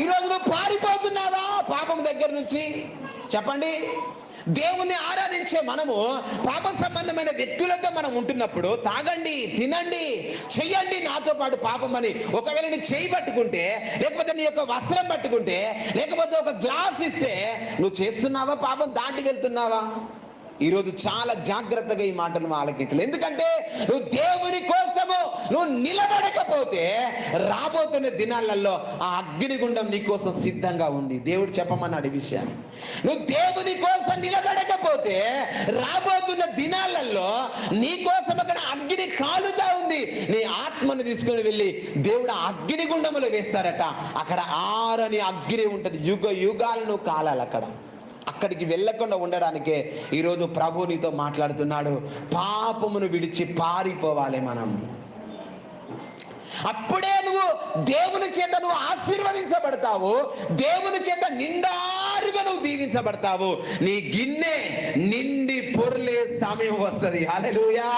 ఈరోజు నువ్వు పారిపోతున్నావా? పాపం దగ్గర నుంచి. చెప్పండి. దేవుణ్ణి ఆరాధించే మనము పాప సంబంధమైన వ్యక్తులతో మనం ఉంటున్నప్పుడు తాగండి తినండి చెయ్యండి నాతో పాటు పాపం అని ఒకవేళ నీ చేయి పట్టుకుంటే లేకపోతే నీ యొక్క వస్త్రం పట్టుకుంటే లేకపోతే ఒక గ్లాస్ ఇస్తే నువ్వు చేస్తున్నావా పాపం? దాటి వెళ్తున్నావా? ఈరోజు చాలా జాగ్రత్తగా ఈ మాటలు ఆలకించలేదు ఎందుకంటే నువ్వు దేవుని నువ్వు నిలబడకపోతే రాబోతున్న దినాలలో ఆ అగ్నిగుండం నీకోసం సిద్ధంగా ఉంది. దేవుడు చెప్పమన్నాడు ఈ విషయాన్ని. నువ్వు దేవుని కోసం నిలబడకపోతే రాబోతున్న దినాలలో నీ కోసం అక్కడ అగ్ని కాలుతా ఉంది. నీ ఆత్మను తీసుకొని వెళ్ళి దేవుడు ఆ అగ్నిగుండములో వేస్తారట. అక్కడ ఆరని అగ్ని ఉంటుంది. యుగ యుగాలను కాలాలి అక్కడ. అక్కడికి వెళ్ళకుండా ఉండడానికే ఈరోజు ప్రభు నీతో మాట్లాడుతున్నాడు. పాపమును విడిచి పారిపోవాలి మనం. అప్పుడే నువ్వు దేవుని చేత నువ్వు ఆశీర్వదించబడతావు. దేవుని చేత నిండారుగా నువ్వు దీవించబడతావు. నీ గిన్నె నిండి పొర్లే సమయం వస్తుంది. హల్లెలూయా.